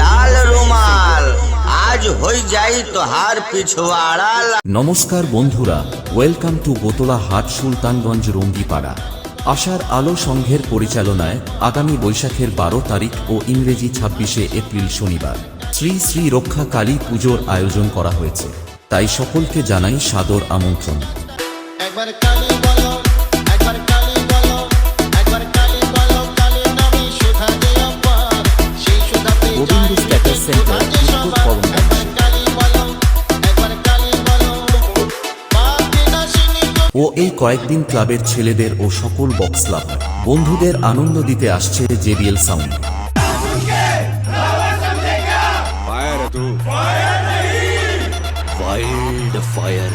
লাল রুমাল। আজ হই যাই তোহার পিছুয়াড়া নমস্কার বন্ধুরা ওয়েলকাম টু বোতলা হাট সুলতানগঞ্জ রঙ্গিপাড়া। আশার আলো সংঘের পরিচালনায় আগামী বৈশাখের বারো তারিখ ও ইংরেজি ছাব্বিশে এপ্রিল শনিবার। শ্রী শ্রী রক্ষা কালী পুজোর আয়োজন করা হয়েছে। তাই সকলকে জানাই সাদর আমন্ত্রণ। একবার কালী বলো একবার ও এই কয়েকদিন ক্লাবের ছেলেদের ও সকল বক্স ক্লাব বন্ধুদের আনন্দ দিতে আসছে জেবিএল সাউন্ড। ফায়ার